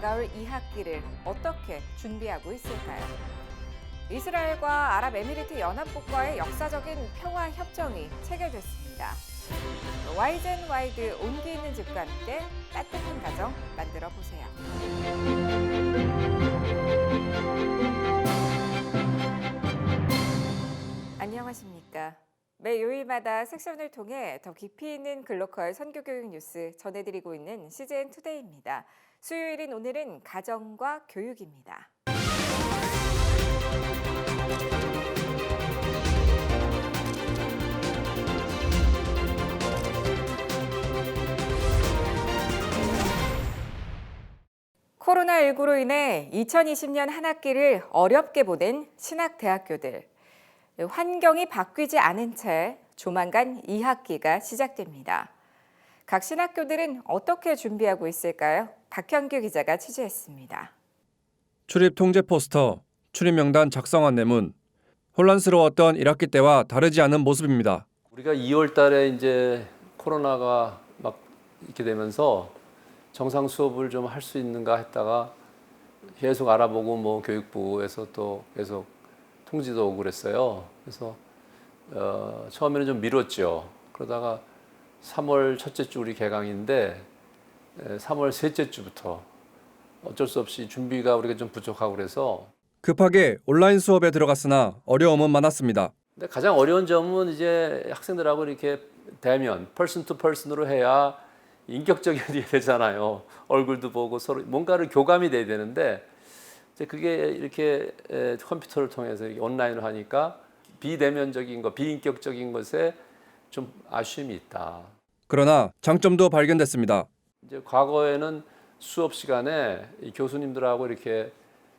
다가올 2학기를 어떻게 준비하고 있을까요? 이스라엘과 아랍에미리트 연합국과의 역사적인 평화 협정이 체결됐습니다. 와이젠 와이드 온기 있는 집과 함께 따뜻한 가정 만들어 보세요. 안녕하십니까. 매 요일마다 섹션을 통해 더 깊이 있는 글로컬 선교교육 뉴스 전해드리고 있는 CGN 투데이입니다. 수요일인 오늘은 가정과 교육입니다. 코로나19로 인해 2020년 한 학기를 어렵게 보낸 신학대학교들. 환경이 바뀌지 않은 채 조만간 2학기가 시작됩니다. 각 신학교들은 어떻게 준비하고 있을까요? 박현규 기자가 취재했습니다. 출입 통제 포스터, 출입 명단 작성 안내문. 혼란스러웠던 1학기 때와 다르지 않은 모습입니다. 우리가 2월 달에 이제 코로나가 막 이렇게 되면서 정상 수업을 좀 할 수 있는가 했다가 계속 알아보고 뭐 교육부에서 또 계속 통지도 오고 그랬어요. 그래서 어, 처음에는 좀 미뤘죠. 그러다가 3월 첫째 주 우리 개강인데 에, 3월 셋째 주부터 어쩔 수 없이 준비가 우리가 좀 부족하고 그래서 급하게 온라인 수업에 들어갔으나 어려움은 많았습니다. 근데 가장 어려운 점은 이제 학생들하고 이렇게 대면, 펄슨 투 펄슨으로 해야 인격적이 되잖아요. 얼굴도 보고 서로 뭔가를 교감이 돼야 되는데 이제 그게 이렇게 에, 컴퓨터를 통해서 온라인으로 하니까 비대면적인 것, 비인격적인 것에 좀 아쉬움이 있다. 그러나 장점도 발견됐습니다. 이제 과거에는 수업 시간에 이 교수님들하고 이렇게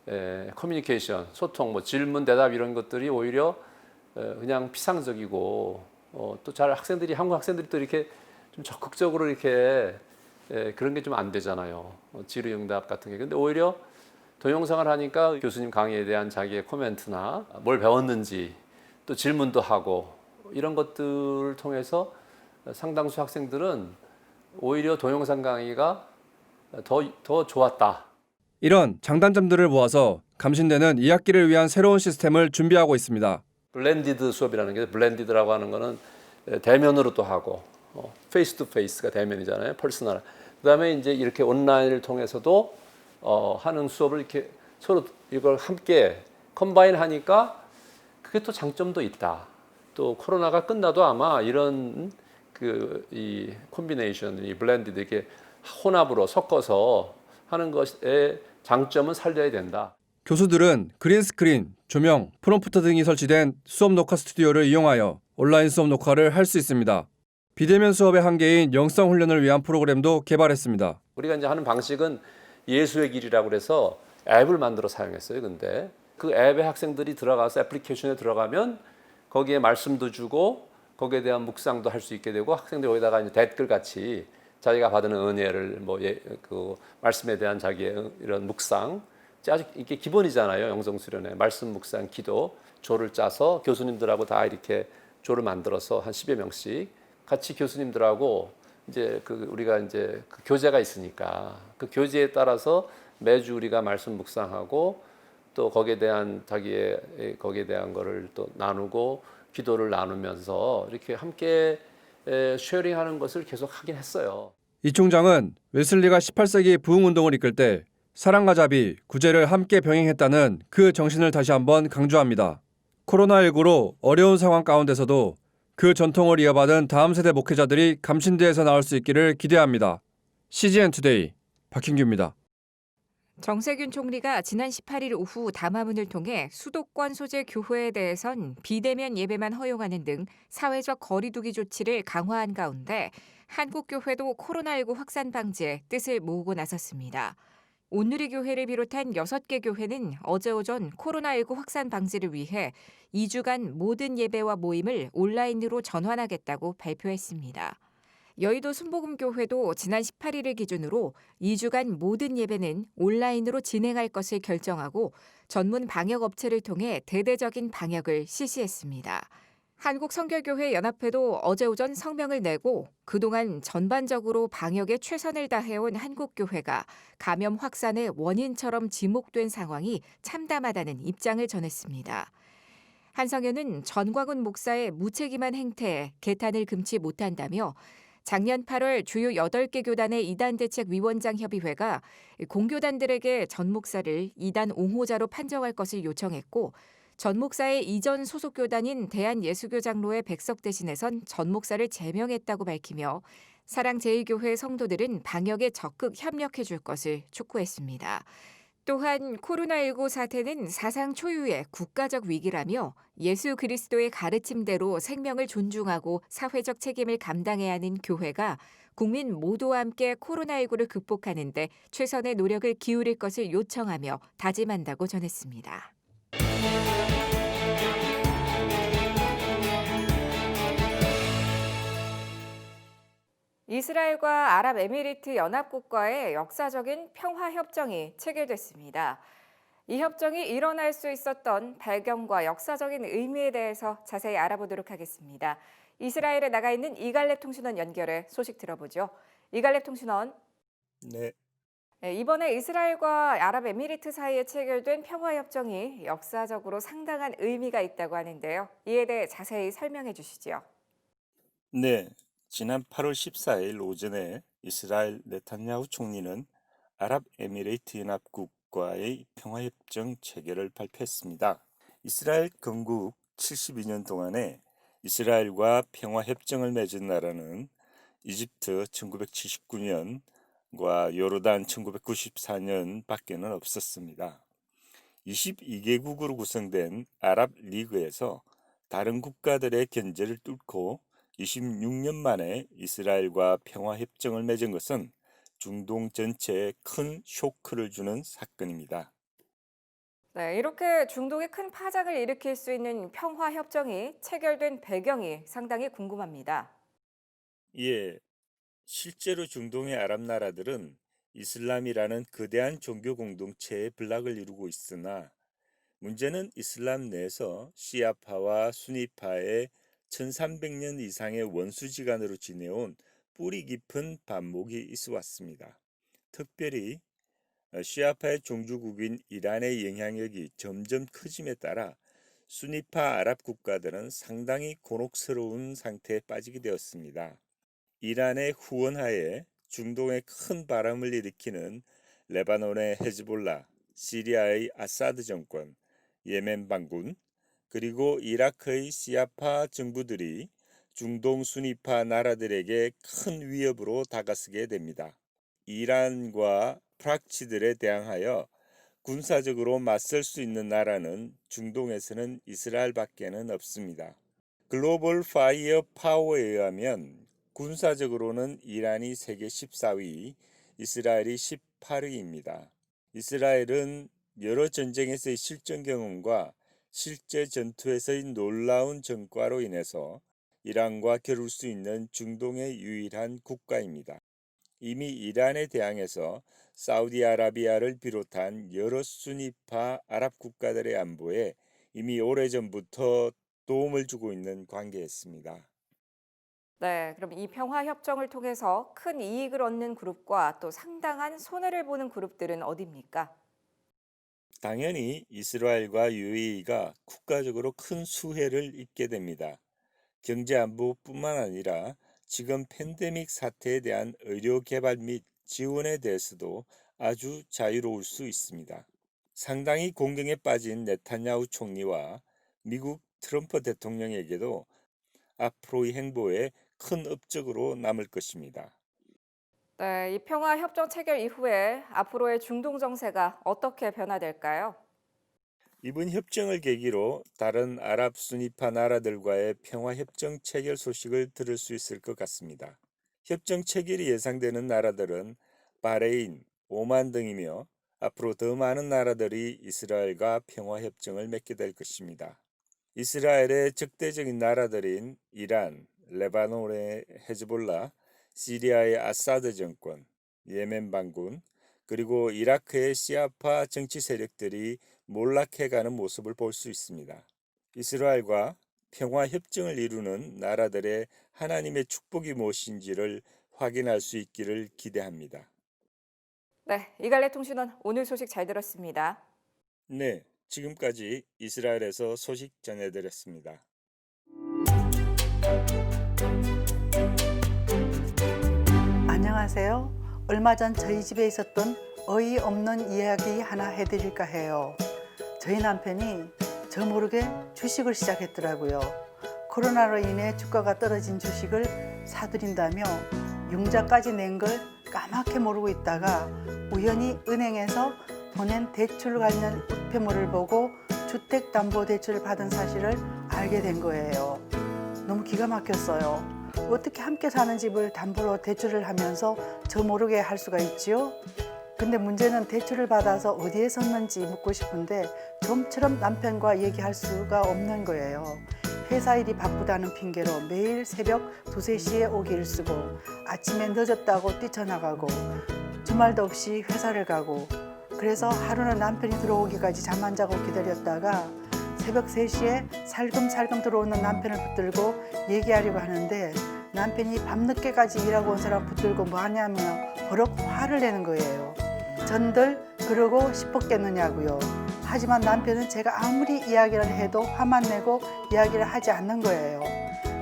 에, 커뮤니케이션, 소통, 뭐 질문, 대답 이런 것들이 오히려 에, 그냥 피상적이고 어, 또 잘 학생들이 한국 학생들이 또 이렇게 좀 적극적으로 이렇게 에, 그런 게 좀 안 되잖아요. 어, 질의응답 같은 게. 근데 오히려 동영상을 하니까 교수님 강의에 대한 자기의 코멘트나 뭘 배웠는지 또 질문도 하고 이런 것들을 통해서 상당수 학생들은 오히려 동영상 강의가 더, 더 좋았다. 이런 장단점들을 모아서 감신되는 2학기를 위한 새로운 시스템을 준비하고 있습니다. 블렌디드 수업이라는 게 블렌디드라고 하는 거는 대면으로 또 하고 어, 페이스 투 페이스가 대면이잖아요. 퍼스널. 그다음에 이제 이렇게 온라인을 통해서도 어, 하는 수업을 이렇게 서로 이걸 함께 컴바인 하니까 그게 또 장점도 있다. 또 코로나가 끝나도 아마 이런 그 이 콤비네이션, 이 블렌디드 이렇게 혼합으로 섞어서 하는 것의 장점은 살려야 된다. 교수들은 그린 스크린, 조명, 프롬프터 등이 설치된 수업 녹화 스튜디오를 이용하여 온라인 수업 녹화를 할 수 있습니다. 비대면 수업의 한계인 영성 훈련을 위한 프로그램도 개발했습니다. 우리가 이제 하는 방식은 예수의 길이라고 그래서 앱을 만들어 사용했어요. 근데 그 앱에 학생들이 들어가서 애플리케이션에 들어가면 거기에 말씀도 주고 거기에 대한 묵상도 할 수 있게 되고 학생들이 여기다가 이제 댓글 같이 자기가 받은 은혜를 뭐그 말씀에 대한 자기의 응- 이런 묵상 아주 이게 기본이잖아요. 영성 수련회 말씀 묵상 기도 조를 짜서 교수님들하고 다 이렇게 조를 만들어서 한 10여 명씩 같이 교수님들하고 이제 그 우리가 이제 그 교재가 있으니까 그 교재에 따라서 매주 우리가 말씀 묵상하고 또 거기에 대한 자기의 에, 거기에 대한 거를 또 나누고 기도를 나누면서 이렇게 함께 에, 쉐어링하는 것을 계속 하긴 했어요. 이 총장은 웨슬리가 18세기 부흥 운동을 이끌 때 사랑과 자비, 구제를 함께 병행했다는 그 정신을 다시 한번 강조합니다. 코로나19로 어려운 상황 가운데서도 그 전통을 이어받은 다음 세대 목회자들이 감신대에서 나올 수 있기를 기대합니다. CGN 투데이 박hin규입니다. 정세균 총리가 지난 18일 오후 담화문을 통해 수도권 소재 교회에 대해선 비대면 예배만 허용하는 등 사회적 거리두기 조치를 강화한 가운데 한국교회도 코로나19 확산 방지에 뜻을 모으고 나섰습니다. 온누리 교회를 비롯한 6개 교회는 어제 오전 코로나19 확산 방지를 위해 2주간 모든 예배와 모임을 온라인으로 전환하겠다고 발표했습니다. 여의도 순복음교회도 지난 18일을 기준으로 2주간 모든 예배는 온라인으로 진행할 것을 결정하고 전문 방역 업체를 통해 대대적인 방역을 실시했습니다. 한국성결교회 연합회도 어제 오전 성명을 내고 그동안 전반적으로 방역에 최선을 다해온 한국교회가 감염 확산의 원인처럼 지목된 상황이 참담하다는 입장을 전했습니다. 한성현은 전광훈 목사의 무책임한 행태에 개탄을 금치 못한다며 작년 8월 주요 8개 교단의 이단 대책 위원장 협의회가 공교단들에게 전 목사를 이단 옹호자로 판정할 것을 요청했고 전 목사의 이전 소속 교단인 대한예수교 장로의 백석 대신에선 전 목사를 제명했다고 밝히며 사랑제일교회 성도들은 방역에 적극 협력해 줄 것을 촉구했습니다. 또한 코로나19 사태는 사상 초유의 국가적 위기라며 예수 그리스도의 가르침대로 생명을 존중하고 사회적 책임을 감당해야 하는 교회가 국민 모두와 함께 코로나19를 극복하는 데 최선의 노력을 기울일 것을 요청하며 다짐한다고 전했습니다. 이스라엘과 아랍에미리트 연합국과의 역사적인 평화 협정이 체결됐습니다. 이 협정이 일어날 수 있었던 배경과 역사적인 의미에 대해서 자세히 알아보도록 하겠습니다. 이스라엘에 나가 있는 이갈렙 통신원 연결해 소식 들어보죠. 이갈렙 통신원, 네, 네, 이번에 이스라엘과 아랍에미리트 사이에 체결된 평화 협정이 역사적으로 상당한 의미가 있다고 하는데요. 이에 대해 자세히 설명해 주시죠. 네. 지난 8월 14일 오전에 이스라엘 네탄야후 총리는 아랍에미레이트 연합국과의 평화협정 체결을 발표했습니다. 이스라엘 건국 72년 동안에 이스라엘과 평화협정을 맺은 나라는 이집트 1979년과 요르단 1994년 밖에는 없었습니다. 22개국으로 구성된 아랍 리그에서 다른 국가들의 견제를 뚫고 26년 만에 이스라엘과 평화 협정을 맺은 것은 중동 전체에 큰 쇼크를 주는 사건입니다. 네, 이렇게 중동에 큰 파장을 일으킬 수 있는 평화 협정이 체결된 배경이 상당히 궁금합니다. 예, 실제로 중동의 아랍 나라들은 이슬람이라는 거대한 종교 공동체의 블락을 이루고 있으나 문제는 이슬람 내에서 시아파와 수니파의 1300년 이상의 원수지간으로 지내온 뿌리 깊은 반목이 있어 왔습니다. 특별히 어, 시아파의 종주국인 이란의 영향력이 점점 커짐에 따라 수니파 아랍 국가들은 상당히 곤혹스러운 상태에 빠지게 되었습니다. 이란의 후원하에 중동에 큰 바람을 일으키는 레바논의 헤즈볼라, 시리아의 아사드 정권, 예멘 반군, 그리고 이라크의 시아파 정부들이 중동 순위파 나라들에게 큰 위협으로 다가서게 됩니다. 이란과 프락치들에 대항하여 군사적으로 맞설 수 있는 나라는 중동에서는 이스라엘밖에는 없습니다. 글로벌 파이어 파워에 의하면 군사적으로는 이란이 세계 14위, 이스라엘이 18위입니다. 이스라엘은 여러 전쟁에서의 실전 경험과 실제 전투에서의 놀라운 전과로 인해서 이란과 겨룰 수 있는 중동의 유일한 국가입니다. 이미 이란에 대항해서 사우디아라비아를 비롯한 여러 순위파 아랍 국가들의 안보에 이미 오래전부터 도움을 주고 있는 관계였습니다. 네, 그럼 이 평화 협정을 통해서 큰 이익을 얻는 그룹과 또 상당한 손해를 보는 그룹들은 어디입니까? 당연히 이스라엘과 UAE가 국가적으로 큰 수혜를 입게 됩니다. 경제 안보뿐만 아니라 지금 팬데믹 사태에 대한 의료 개발 및 지원에 대해서도 아주 자유로울 수 있습니다. 상당히 공경에 빠진 네타냐후 총리와 미국 트럼프 대통령에게도 앞으로의 행보에 큰 업적으로 남을 것입니다. 네, 이 평화 협정 체결 이후에 앞으로의 중동 정세가 어떻게 변화될까요? 이번 협정을 계기로 다른 아랍 순위파 나라들과의 평화 협정 체결 소식을 들을 수 있을 것 같습니다. 협정 체결이 예상되는 나라들은 바레인, 오만 등이며 앞으로 더 많은 나라들이 이스라엘과 평화 협정을 맺게 될 것입니다. 이스라엘의 적대적인 나라들인 이란, 레바논의 헤즈볼라, 시리아의 아사드 정권, 예멘 반군, 그리고 이라크의 시아파 정치 세력들이 몰락해가는 모습을 볼 수 있습니다. 이스라엘과 평화 협정을 이루는 나라들의 하나님의 축복이 무엇인지를 확인할 수 있기를 기대합니다. 네, 이갈래 통신원 오늘 소식 잘 들었습니다. 네, 지금까지 이스라엘에서 소식 전해드렸습니다. 안녕하세요. 얼마 전 저희 집에 있었던 어이없는 이야기 하나 해드릴까 해요. 저희 남편이 저 모르게 주식을 시작했더라고요. 코로나로 인해 주가가 떨어진 주식을 사들인다며 융자까지 낸 걸 까맣게 모르고 있다가 우연히 은행에서 보낸 대출 관련 우편물을 보고 주택담보대출을 받은 사실을 알게 된 거예요. 너무 기가 막혔어요. 어떻게 함께 사는 집을 담보로 대출을 하면서 저 모르게 할 수가 있지요? 근데 문제는 대출을 받아서 어디에 썼는지 묻고 싶은데 좀처럼 남편과 얘기할 수가 없는 거예요. 회사 일이 바쁘다는 핑계로 매일 새벽 두세 시에 오기 일쓰고 아침에 늦었다고 뛰쳐나가고 주말도 없이 회사를 가고 그래서 하루는 남편이 들어오기까지 잠 안 자고 기다렸다가 새벽 3시에 살금살금 들어오는 남편을 붙들고 얘기하려고 하는데 남편이 밤늦게까지 일하고 온 사람 붙들고 뭐 하냐며 버럭 화를 내는 거예요. 전들 그러고 싶었겠느냐고요. 하지만 남편은 제가 아무리 이야기를 해도 화만 내고 이야기를 하지 않는 거예요.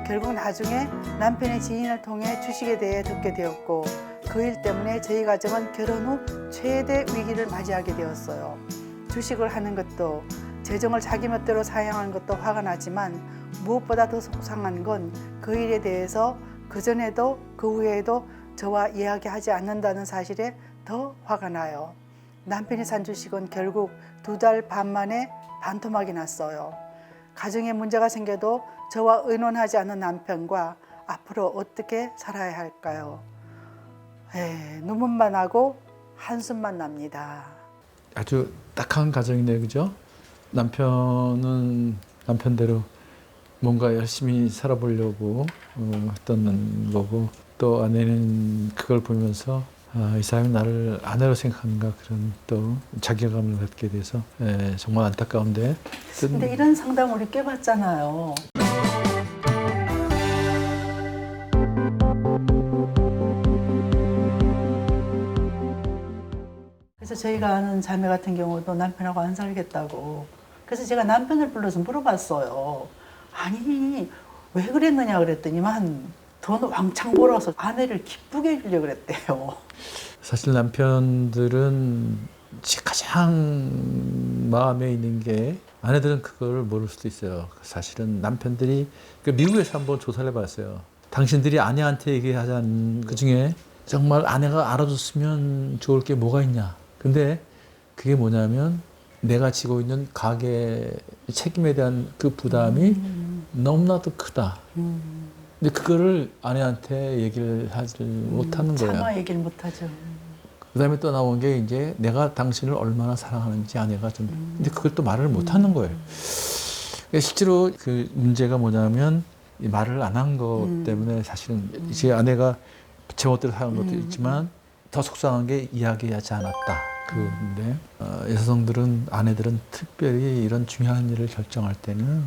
결국 나중에 남편의 지인을 통해 주식에 대해 듣게 되었고 그 일 때문에 저희 가정은 결혼 후 최대 위기를 맞이하게 되었어요. 주식을 하는 것도 재정을 자기 멋대로 사용하는 것도 화가 나지만 무엇보다 더 속상한 건 그 일에 대해서 그 전에도 그 후에도 저와 이야기하지 않는다는 사실에 더 화가 나요. 남편이 산 주식은 결국 두 달 반 만에 반토막이 났어요. 가정에 문제가 생겨도 저와 의논하지 않는 남편과 앞으로 어떻게 살아야 할까요? 에이, 눈물만 나고 한숨만 납니다. 아주 딱한 가정이네요, 그죠? 남편은 남편대로 뭔가 열심히 살아보려고 어, 했던 거고 또 아내는 그걸 보면서 아, 이 사람이 나를 아내로 생각하는가 그런 또 자괴감을 갖게 돼서 예, 정말 안타까운데 근데 이런 상담 우리 꽤 받잖아요. 그래서 저희가 아는 자매 같은 경우도 남편하고 안 살겠다고. 그래서 제가 남편을 불러서 물어봤어요. 아니 왜 그랬느냐 그랬더니만 돈 왕창 벌어서 아내를 기쁘게 해주려고 그랬대요. 사실 남편들은 지- 가장 마음에 있는 게 아내들은 그걸 모를 수도 있어요. 사실은 남편들이 그 미국에서 한번 조사를 해봤어요. 당신들이 아내한테 얘기하자는 그 중에 정말 아내가 알아줬으면 좋을 게 뭐가 있냐. 근데 그게 뭐냐면 내가 지고 있는 가게 책임에 대한 그 부담이 너무나도 크다. 근데 그거를 아내한테 얘기를 하지 못하는 거야. 차마 얘기를 못하죠. 그다음에 또 나온 게 이제 내가 당신을 얼마나 사랑하는지 아내가 좀 근데 그걸 또 말을 못 하는 거예요. 그러니까 실제로 그 문제가 뭐냐면 이 말을 안 한것 음. 때문에 사실은 제 아내가 제멋대로 사는 것도 음. 있지만 더 속상한 게 이야기하지 않았다. 그건데 어, 여성들은 아내들은 특별히 이런 중요한 일을 결정할 때는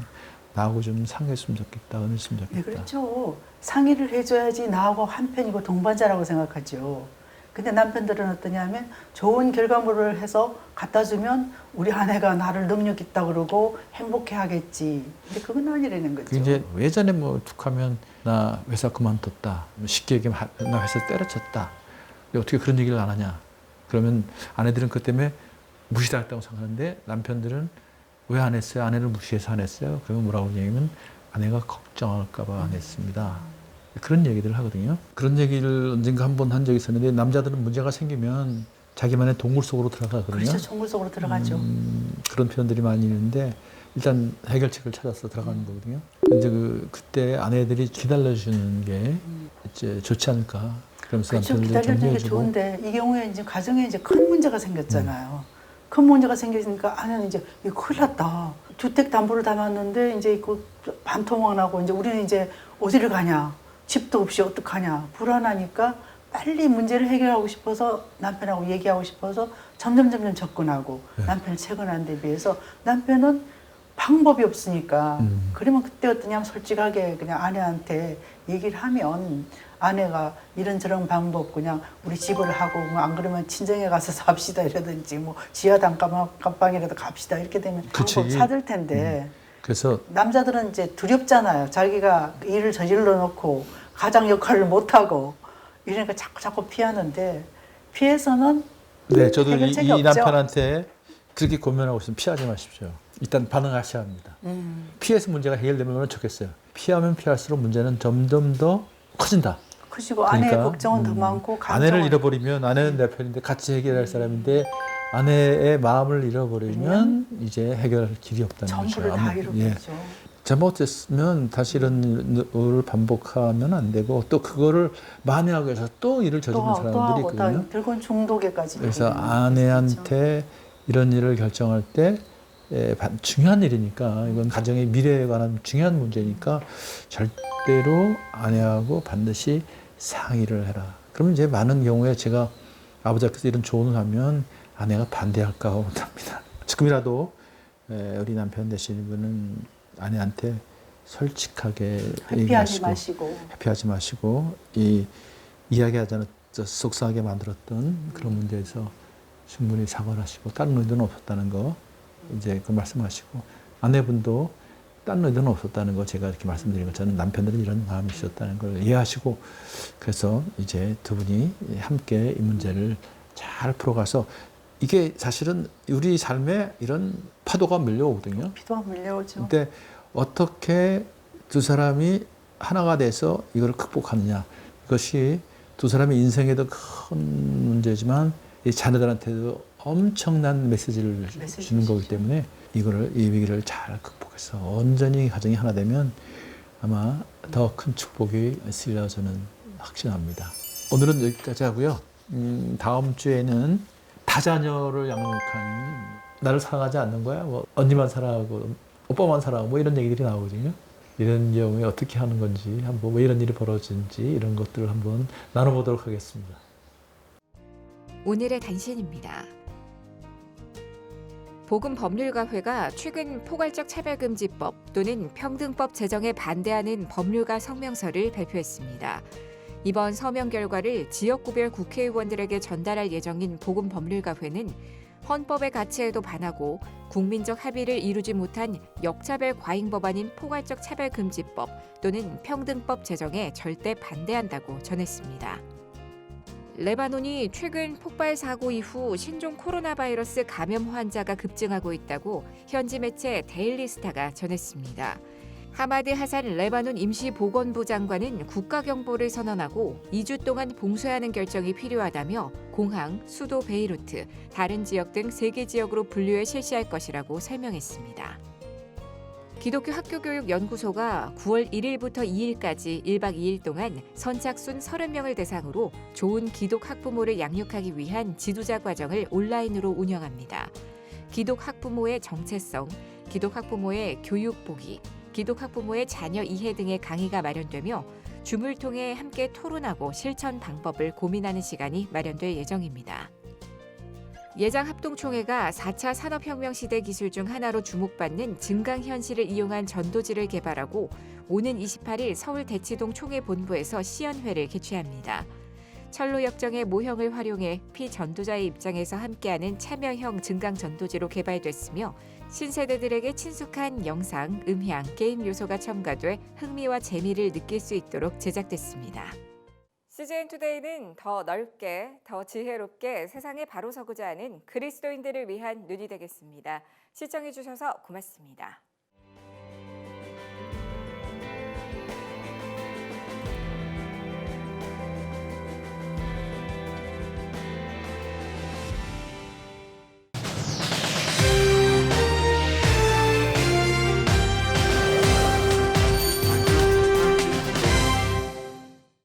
나하고 좀 상의했으면 좋겠다, 은했으면 네, 좋겠다. 그렇죠. 상의를 해줘야지 나하고 한편이고 동반자라고 생각하죠. 근데 남편들은 어떠냐면 좋은 결과물을 해서 갖다 주면 우리 아내가 나를 능력 있다 그러고 행복해 하겠지. 근데 그건 아니라는 거죠. 그 이제 예전에 뭐 툭하면 나 회사 그만뒀다. 뭐 쉽게 얘기하면 하- 나 회사 때려쳤다. 근데 어떻게 그런 얘기를 안 하냐? 그러면 아내들은 그 때문에 무시당했다고 생각하는데 남편들은 왜 안 했어요? 아내를 무시해서 안 했어요? 그러면 뭐라고 얘기하면 아내가 걱정할까봐 안 했습니다. 그런 얘기들을 하거든요. 그런 얘기를 언젠가 한 번 한 적이 있었는데 남자들은 문제가 생기면 자기만의 동굴 속으로 들어가거든요. 그렇죠. 총굴 속으로 들어가죠. 음, 그런 표현들이 많이 있는데 일단 해결책을 찾아서 들어가는 거거든요. 이제 그 그때 아내들이 기다려주는 게 이제 좋지 않을까. 그렇죠. 기다려주는 게 좋은데 이 경우에 이제 가정에 이제 큰 문제가 생겼잖아요. 큰 문제가 생기니까 아내는 이제 이거 큰일 났다. 주택 담보를 담았는데 이제 이거 반토막 나고 이제 우리는 이제 어디를 가냐. 집도 없이 어떡하냐. 불안하니까 빨리 문제를 해결하고 싶어서 남편하고 얘기하고 싶어서 점점 점점 접근하고 네. 남편을 채권한 데 비해서 남편은 방법이 없으니까 음. 그러면 그때 어떠냐면 솔직하게 그냥 아내한테 얘기를 하면 아내가 이런저런 방법 그냥 우리 집을 하고 뭐 안 그러면 친정에 가서 삽시다 이라든지 뭐 지하 단칸방이라도 갑시다 이렇게 되면 그치. 방법 찾을 텐데 그래서 남자들은 이제 두렵잖아요. 자기가 일을 저질러 놓고 가장 역할을 못 하고 이러니까 자꾸 자꾸 피하는데 피해서는 네, 저도 이, 이. 남편한테 그렇게 고민하고 있으면 피하지 마십시오. 일단 반응하셔야 합니다. 음, 피해서 문제가 해결되면 좋겠어요. 피하면 피할수록 문제는 점점 더 커진다. 크시고 아내의 그러니까, 걱정은 더 음, 많고 아내를 감정은 잃어버리면 아내는 내 편인데 같이 해결할 사람인데 아내의 마음을 잃어버리면 이제 해결할 길이 없다는 전부를 거죠. 다 아무- 예. 잃어버리죠. 잘못했으면 다시 이런 일을 반복하면 안 되고 또 그거를 만회하기 위해서 또 일을 저지르는 또, 하- 또 사람들이 하고 다 있거든요. 들건 중독에까지. 그래서 아내한테 이런 일을 결정할 때 중요한 일이니까 이건 가정의 미래에 관한 중요한 문제니까 절대로 아내하고 반드시 상의를 해라. 그러면 이제 많은 경우에 제가 아버지께서 이런 조언을 하면 아내가 반대할까 못합니다. 지금이라도 에, 우리 남편 되시는 분은 아내한테 솔직하게 얘기하시고 마시고 회피하지 마시고 이 이야기하지 않았 속상하게 만들었던 그런 문제에서 충분히 사과를 하시고 다른 의도는 없었다는 거 이제 그 말씀하시고 아내분도 다른 의도는 없었다는 거 제가 이렇게 말씀드린 것처럼 남편들은 이런 마음이 있었다는 걸 이해하시고 그래서 이제 두 분이 함께 이 문제를 잘 풀어가서 이게 사실은 우리 삶에 이런 파도가 밀려오거든요. 피도가 물려오죠. 근데 어떻게 두 사람이 하나가 돼서 이걸 극복하느냐 이것이 두 사람의 인생에도 큰 문제지만 이 자녀들한테도 엄청난 메시지를 메시지죠. 주는 거기 때문에 이거를 이 위기를 잘 극복해서 온전히 가정이 하나 되면 아마 더 큰 축복이 있으리라 저는 확신합니다. 오늘은 여기까지 하고요. 음, 다음 주에는 다자녀를 양육하는 나를 사랑하지 않는 거야. 뭐 언니만 사랑하고 오빠만 사랑하고 뭐 이런 얘기들이 나오거든요. 이런 경우에 어떻게 하는 건지 한번 왜 이런 일이 벌어진지 이런 것들을 한번 나눠보도록 하겠습니다. 오늘의 단신입니다. 보건법률가회가 최근 포괄적 차별금지법 또는 평등법 제정에 반대하는 법률가 성명서를 발표했습니다. 이번 서명 결과를 지역구별 국회의원들에게 전달할 예정인 보건법률가회는 헌법의 가치에도 반하고 국민적 합의를 이루지 못한 역차별 과잉 법안인 포괄적 차별금지법 또는 평등법 제정에 절대 반대한다고 전했습니다. 레바논이 최근 폭발 사고 이후 신종 코로나 바이러스 감염 환자가 급증하고 있다고 현지 매체 데일리 스타가 전했습니다. 하마드 하산 레바논 임시보건부 장관은 국가경보를 선언하고 2주 동안 봉쇄하는 결정이 필요하다며 공항, 수도 베이루트, 다른 지역 등세개 지역으로 분류해 실시할 것이라고 설명했습니다. 기독교 학교교육연구소가 9월 1일부터 2일까지 1박 2일 동안 선착순 30명을 대상으로 좋은 기독 학부모를 양육하기 위한 지도자 과정을 온라인으로 운영합니다. 기독 학부모의 정체성, 기독 학부모의 교육 보기, 기독 학부모의 자녀 이해 등의 강의가 마련되며 줌을 통해 함께 토론하고 실천 방법을 고민하는 시간이 마련될 예정입니다. 예장 합동총회가 4차 산업혁명 시대 기술 중 하나로 주목받는 증강 현실을 이용한 전도지를 개발하고 오는 28일 서울 대치동 총회 본부에서 시연회를 개최합니다. 철로 역정의 모형을 활용해 피전도자의 입장에서 함께하는 참여형 증강 전도지로 개발됐으며 신세대들에게 친숙한 영상, 음향, 게임 요소가 첨가돼 흥미와 재미를 느낄 수 있도록 제작됐습니다. CGN 투데이는 더 넓게, 더 지혜롭게 세상에 바로 서고자 하는 그리스도인들을 위한 눈이 되겠습니다. 시청해 주셔서 고맙습니다.